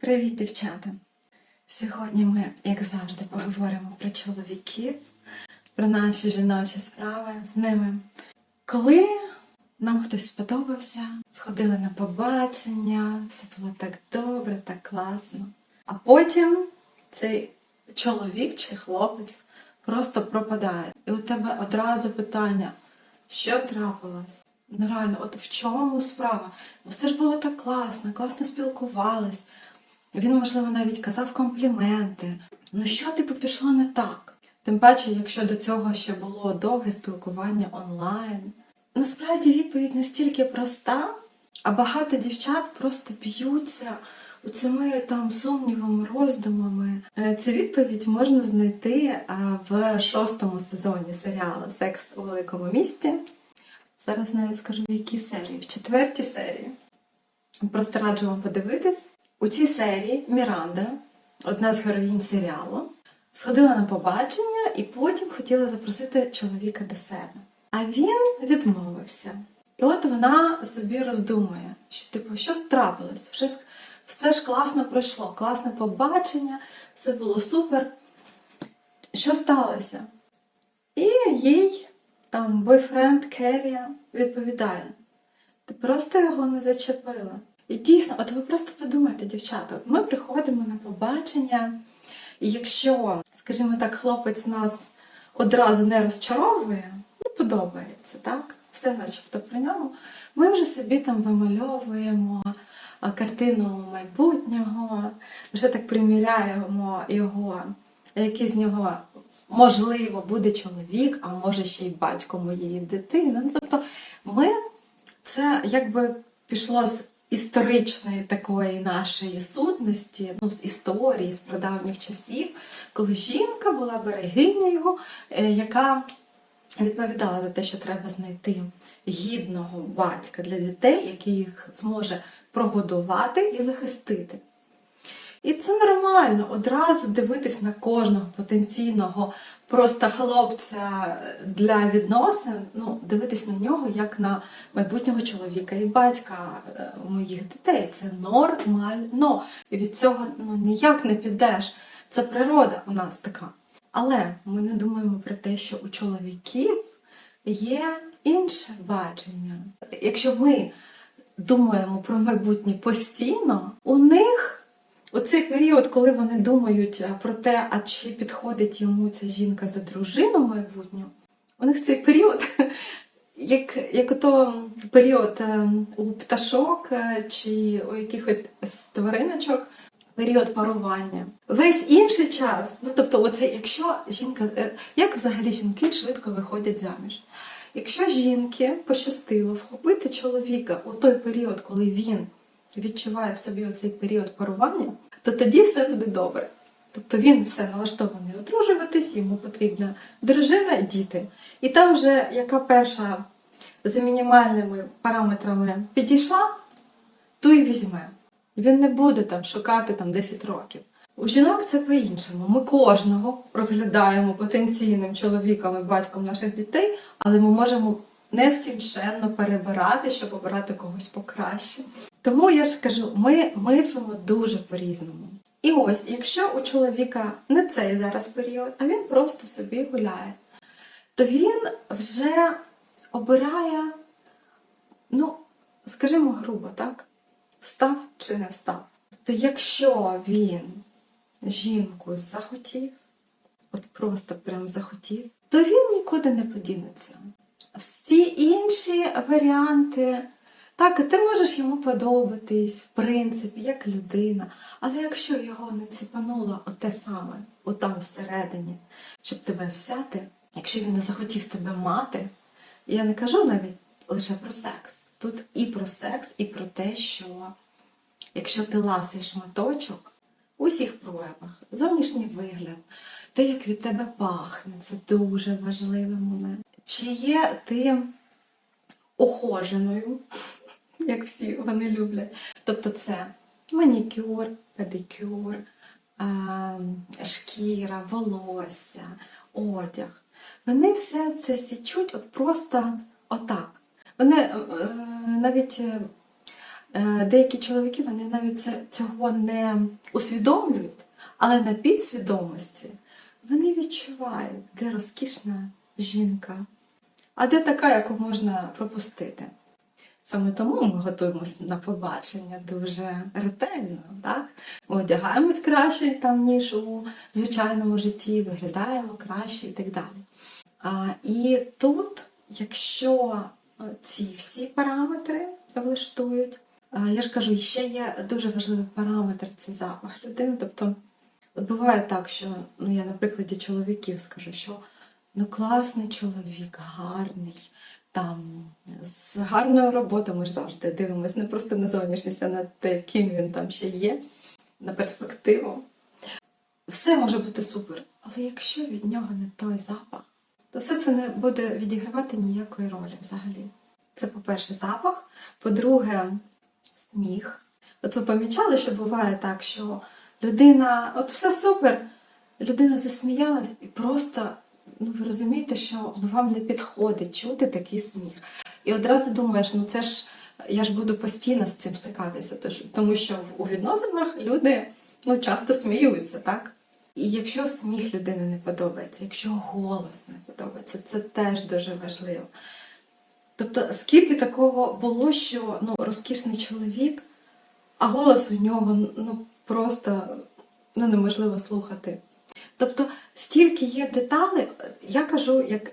Привіт, дівчата! Сьогодні ми, як завжди, поговоримо про чоловіків, про наші жіночі справи з ними. Коли нам хтось сподобався, сходили на побачення, все було так добре, так класно. А потім цей чоловік чи хлопець просто пропадає. І у тебе одразу питання, що трапилось? Ну реально, от в чому справа? Ну все ж було так класно, класно спілкувались. Він, можливо, навіть казав компліменти. Ну що типу пішло не так? Тим паче, якщо до цього ще було довге спілкування онлайн. Насправді відповідь настільки проста, а багато дівчат просто б'ються у цими там сумнівами, роздумами. Е, Цю відповідь можна знайти е, в шостому сезоні серіалу Секс у великому місті. Зараз навіть скажу, в якій серії, в четвертій серії. Просто раджу вам подивитись. У цій серії Міранда, одна з героїнь серіалу, сходила на побачення і потім хотіла запросити чоловіка до себе. А він відмовився. І от вона собі роздумує, що типу, що трапилось? Все все ж класно пройшло, класне побачення, все було супер. Що сталося? І їй там бойфренд Керрі відповідає: ти просто його не зачепила. І дійсно, от ви просто подумайте, дівчата, ми приходимо на побачення, і якщо, скажімо так, хлопець нас одразу не розчаровує, ну подобається, так? Все начебто при ньому, ми вже собі там вимальовуємо картину майбутнього, вже так приміряємо його, який з нього можливо буде чоловік, а може ще й батько моєї дитини. Ну, тобто ми це якби пішло з історичної такої нашої сутності, ну, з історії, з прадавніх часів, коли жінка була берегинею, яка відповідала за те, що треба знайти гідного батька для дітей, який їх зможе прогодувати і захистити. І це нормально одразу дивитись на кожного потенційного просто хлопця для відносин, ну, дивитись на нього як на майбутнього чоловіка і батька е, моїх дітей. Це нормально. І від цього ну, ніяк не підеш. Це природа у нас така. Але ми не думаємо про те, що у чоловіків є інше бачення. Якщо ми думаємо про майбутнє постійно, у них у цей період, коли вони думають е, про те, а чи підходить йому ця жінка за дружину майбутню, у них цей період, як як ото період е, у пташок е, чи у якихось твариночок, період парування. Весь інший час, ну тобто, оце, якщо жінка, як взагалі жінки швидко виходять заміж? Якщо жінки пощастило вхопити чоловіка у той період, коли він відчуває в собі оцей період парування, то тоді все буде добре. Тобто він все налаштований одружуватись, йому потрібна дружина, діти. І там вже яка перша за мінімальними параметрами підійшла, ту і візьме. Він не буде там шукати там 10 років. У жінок це по-іншому. Ми кожного розглядаємо потенційним чоловіком і батьком наших дітей, але ми можемо нескінченно перебирати, щоб обирати когось покраще. Тому я ж кажу, ми мислимо дуже по-різному. І ось, якщо у чоловіка не цей зараз період, а він просто собі гуляє, то він вже обирає, ну, скажімо, грубо, так? Встав чи не встав. То якщо він жінку захотів, от просто прям захотів, то він нікуди не подінеться. Всі інші варіанти. Так, ти можеш йому подобатись, в принципі, як людина. Але якщо його не ціпануло те саме, отам всередині, щоб тебе взяти, якщо він не захотів тебе мати, я не кажу навіть лише про секс. Тут і про секс, і про те, що якщо ти ласий шматочок у всіх проявах, зовнішній вигляд, те, як від тебе пахне, це дуже важливий момент. Чи є ти охоженою? Як всі вони люблять. Тобто це манікюр, педикюр, шкіра, волосся, одяг. Вони все це січуть от просто отак. Вони е, навіть Е, Деякі чоловіки вони навіть цього не усвідомлюють, але на підсвідомості вони відчувають, де розкішна жінка, а де така, яку можна пропустити. Саме тому ми готуємося на побачення дуже ретельно. Так? Одягаємось краще, там, ніж у звичайному житті, виглядаємо краще і так далі. А, і тут, якщо е, ці всі параметри влаштують, а, я ж кажу, ще є дуже важливий параметр це запах людини. Тобто, от буває так, що ну, я на прикладі чоловіків скажу, що ну класний чоловік, гарний, там з гарною роботою ми ж завжди дивимося не просто на зовнішність, а на те, ким він там ще є, на перспективу. Все може бути супер, але якщо від нього не той запах, то все це не буде відігравати ніякої ролі взагалі. Це, по-перше, запах, по-друге, сміх. От ви помічали, що буває так, що людина, от все супер, людина засміялась і просто, ну ви розумієте, що ну, вам не підходить чути такий сміх. І одразу думаєш, ну це ж я ж буду постійно з цим стикатися, тому що у відносинах люди ну, часто сміються, так? І якщо сміх людини не подобається, якщо голос не подобається, це теж дуже важливо. Тобто, скільки такого було, що ну, розкішний чоловік, а голос у нього ну, просто ну, неможливо слухати. Тобто, стільки є деталей, я кажу, як,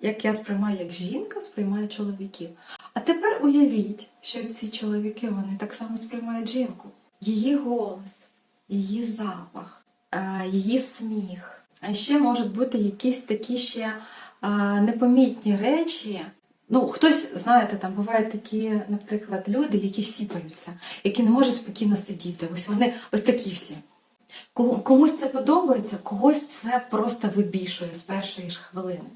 як я сприймаю, як жінка сприймає чоловіків. А тепер уявіть, що ці чоловіки вони так само сприймають жінку. Її голос, її запах, е, її сміх. А ще можуть бути якісь такі ще е, непомітні речі. Ну, хтось, знаєте, там бувають такі, наприклад, люди, які сіпаються, які не можуть спокійно сидіти. Ось вони ось такі всі. Кому- Комусь це подобається, когось це просто вибішує з першої ж хвилини.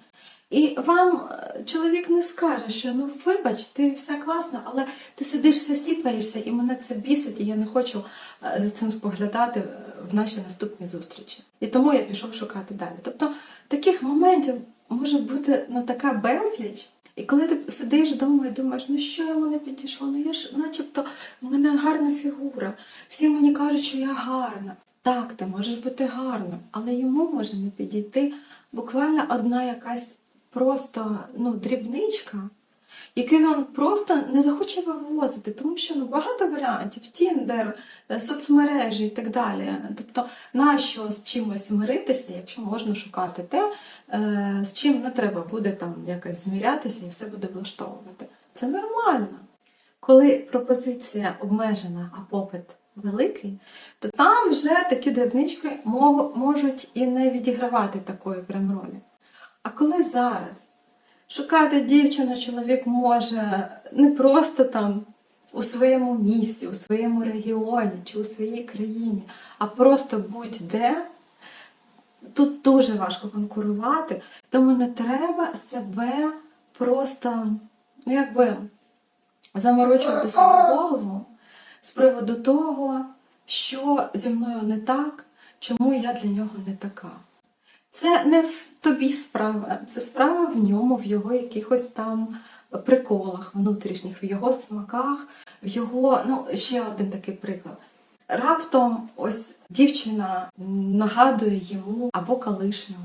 І вам е, чоловік не скаже, що ну вибач, ти все класно, але ти сидиш, все сіпаєшся, і мене це бісить, і я не хочу е, за цим споглядати е, в наші наступні зустрічі. І тому я пішов шукати далі. Тобто таких моментів може бути ну така безліч. І коли ти сидиш вдома і думаєш, ну що йому не підійшло? Ну я ж начебто в мене гарна фігура. Всі мені кажуть, що я гарна. Так, ти можеш бути гарним, але йому може не підійти буквально одна якась просто ну, дрібничка, яку він просто не захоче вивозити, тому що ну, багато варіантів, Тіндер, соцмережі і так далі. Тобто, нащо з чимось миритися, якщо можна шукати те, е, з чим не треба буде там якось змірятися і все буде влаштовувати. Це нормально. Коли пропозиція обмежена, а попит великий, то там вже такі дрібнички можуть і не відігравати такої прям ролі. А коли зараз? Шукати дівчину чоловік може не просто там у своєму місті, у своєму регіоні чи у своїй країні, а просто будь-де, тут дуже важко конкурувати, тому не треба себе просто, ну якби, заморочувати собі голову з приводу того, що зі мною не так, чому я для нього не така. Це не в тобі справа, це справа в ньому, в його якихось там приколах внутрішніх, в його смаках, в його, ну, ще один такий приклад. Раптом ось дівчина нагадує йому або колишню,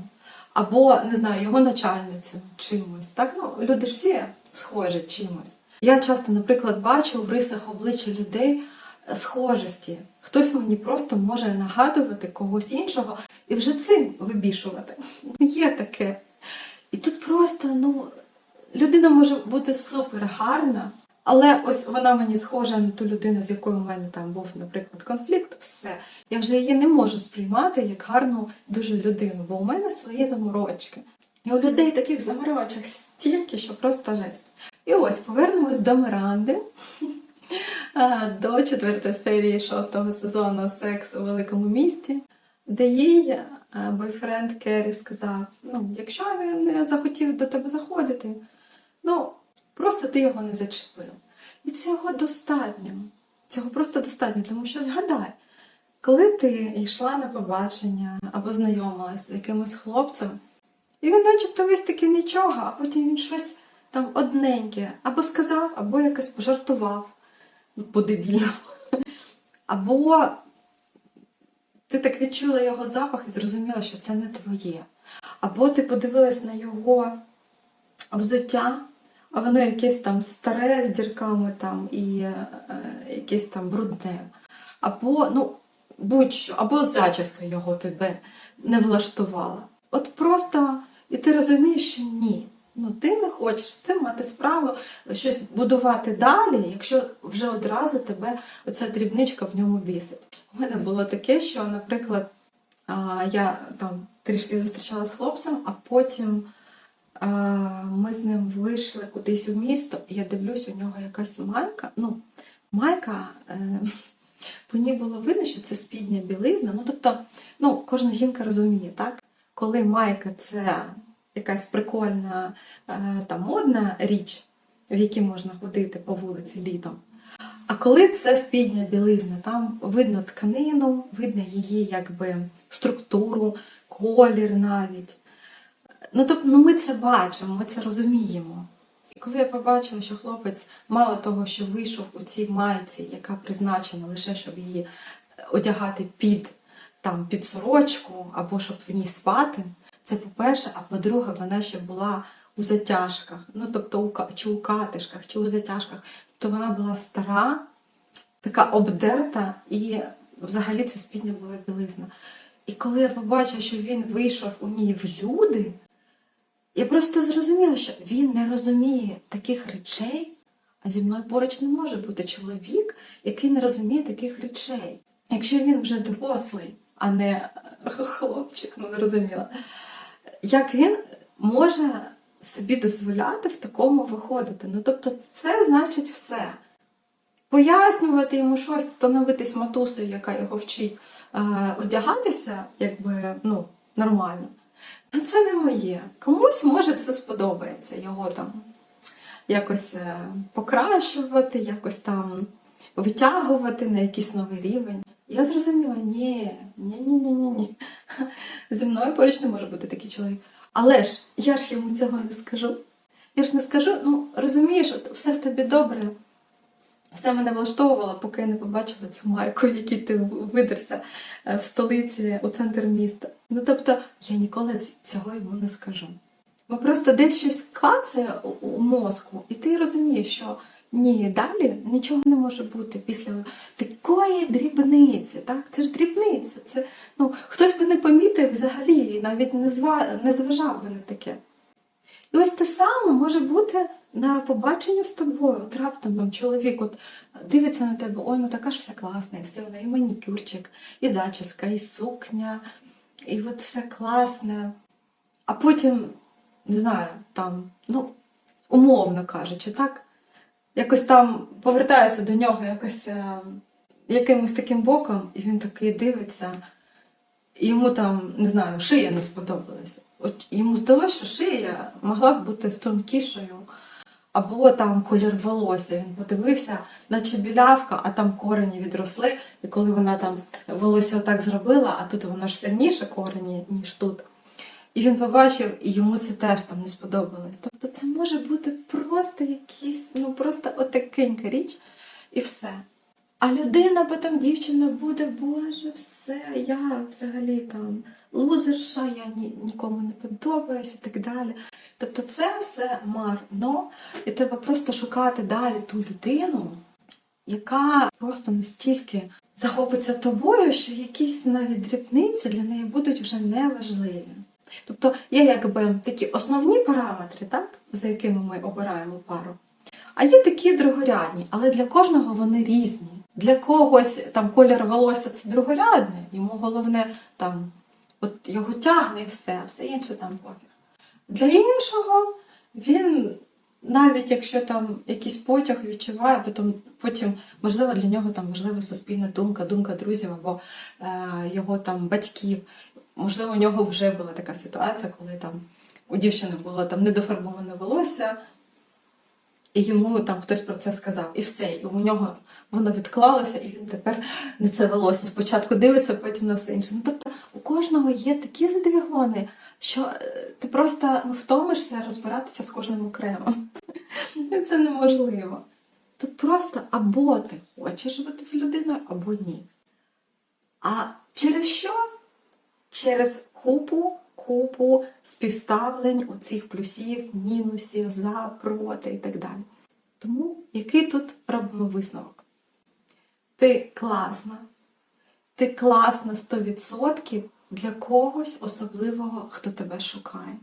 або не знаю, його начальницю чимось. Так, ну люди ж всі схожі чимось. Я часто, наприклад, бачу в рисах обличчя людей схожості. Хтось мені просто може нагадувати когось іншого і вже цим вибішувати. Є таке. І тут просто, ну, людина може бути супер гарна, але ось вона мені схожа на ту людину, з якою в мене там був, наприклад, конфлікт, все. Я вже її не можу сприймати як гарну дуже людину, бо у мене свої заморочки. І у людей таких заморочок стільки, що просто жесть. І ось повернемось до Миранди. До четвертої серії шостого сезону Секс у великому місті, де їй бойфренд Керрі сказав: ну, якщо він не захотів до тебе заходити, ну просто ти його не зачепив. І цього достатньо. Цього просто достатньо, тому що згадай, коли ти йшла на побачення або знайомилась з якимось хлопцем, і він начебто весь таки нічого, а потім він щось там одненьке або сказав, або якось пожартував. По-дебільному. Або ти так відчула його запах і зрозуміла, що це не твоє. Або ти подивилась на його взуття, а воно якесь там старе з дірками там і е, якесь там брудне. Або, ну, будь-що, або зачіска його тебе не влаштувала. От просто, і ти розумієш, що ні. Ну, ти не хочеш з цим мати справу, щось будувати далі, якщо вже одразу тебе оця дрібничка в ньому бісить. У мене було таке, що, наприклад, я там трішки зустрічалася з хлопцем, а потім ми з ним вийшли кудись у місто, і я дивлюсь, у нього якась майка. Ну, майка, е, по ній було видно, що це спідня білизна. Ну, тобто, ну, кожна жінка розуміє, так? Коли майка це якась прикольна е, та модна річ, в якій можна ходити по вулиці літом. А коли це спідня білизна, там видно тканину, видно її якби структуру, колір навіть. Ну, тобто, ну ми це бачимо, ми це розуміємо. І коли я побачила, що хлопець, мало того, що вийшов у цій майці, яка призначена лише, щоб її одягати під, там, під сорочку або щоб в ній спати, це по-перше, а по-друге, вона ще була у затяжках, ну тобто чи у катишках, чи у затяжках. Тобто вона була стара, така обдерта, і взагалі це спідня була білизна. І коли я побачила, що він вийшов у ній в люди, я просто зрозуміла, що він не розуміє таких речей, а зі мною поруч не може бути чоловік, який не розуміє таких речей. Якщо він вже дорослий, а не е, хлопчик, ну зрозуміла, як він може собі дозволяти в такому виходити? Ну тобто, це значить все. Пояснювати йому щось, становитись матусею, яка його вчить е, одягатися, якби ну, нормально. Ну це не моє. Комусь може це сподобається, його там якось е, покращувати, якось там витягувати на якийсь новий рівень. Я зрозуміла, ні, ні, ні, ні, ні, ні. Зі мною поруч не може бути такий чоловік. Але ж я ж йому цього не скажу. Я ж не скажу, ну розумієш, все в тобі добре. Все мене влаштовувало, поки я не побачила цю майку, якій ти видерся е, в столиці у центр міста. Ну тобто я ніколи цього йому не скажу. Бо просто десь щось клацає у мозку, і ти розумієш, що ні, далі нічого не може бути після такої дрібниці. Так? Це ж дрібниця. Це, ну, хтось би не помітив взагалі і навіть не, зва, не зважав би на таке. І ось те саме може бути на побаченню з тобою. От раптом там чоловік от дивиться на тебе, ой, ну така ж все класна, і все вона, і манікюрчик, і зачіска, і сукня, і от все класне. А потім, не знаю, там, ну, умовно кажучи, так, якось там повертаюся до нього якось е, якимось таким боком, і він такий дивиться, і йому там, не знаю, шия не сподобалася. От йому здалося, що шия могла б бути стрункішою, або там колір волосся. Він подивився, наче білявка, а там корені відросли. І коли вона там волосся отак зробила, а тут воно ж сильніше корені, ніж тут. І він побачив, і йому це теж там не сподобалось. Тобто це може бути просто якийсь, ну просто отакенька річ, і все. А людина, потім дівчина буде, боже, все, я взагалі там лузерша, я ні, нікому не подобаюся і так далі. Тобто це все марно, і треба просто шукати далі ту людину, яка просто настільки захопиться тобою, що якісь навіть дрібниці для неї будуть вже неважливі. Тобто є якби такі основні параметри, так, за якими ми обираємо пару. А є такі другорядні, але для кожного вони різні. Для когось там колір волосся це другорядне, йому головне там от його тягне і все, все інше там пофіг. Для іншого він, навіть якщо там якийсь потяг відчуває, потім, потім можливо, для нього там важлива суспільна думка, думка друзів або е, його там батьків. Можливо, у нього вже була така ситуація, коли там у дівчини було там недофарбоване волосся, і йому там хтось про це сказав, і все, і у нього воно відклалося, і він тепер на це волосся. Спочатку дивиться, потім на все інше. Ну, тобто у кожного є такі задвігони, що е, ти просто ну, втомишся розбиратися з кожним окремо. Це неможливо. Тут просто або ти хочеш бути з людиною, або ні. А через що? Через купу, купу співставлень оцих плюсів, мінусів, за, проти і так далі. Тому який тут робимо висновок? Ти класна, ти класна 100% для когось особливого, хто тебе шукає.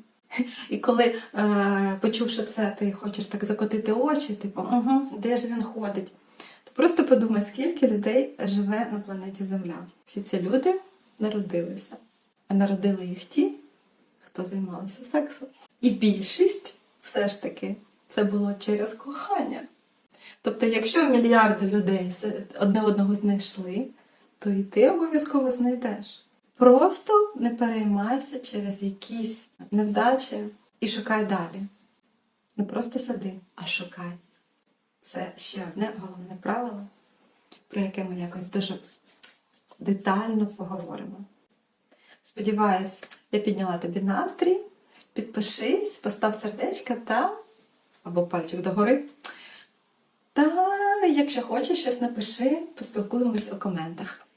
І коли, е, почувши це, ти хочеш так закотити очі, типу, угу, де ж він ходить? То просто подумай, скільки людей живе на планеті Земля. Всі ці люди народилися, а народили їх ті, хто займалися сексом. І більшість все ж таки це було через кохання. Тобто, якщо мільярди людей одне одного знайшли, то і ти обов'язково знайдеш. Просто не переймайся через якісь невдачі і шукай далі. Не просто сиди, а шукай. Це ще одне головне правило, про яке ми якось дуже детально поговоримо. Сподіваюсь, я підняла тобі настрій. Підпишись, постав сердечко та або пальчик догори. Та якщо хочеш щось напиши, поспілкуємось у коментах.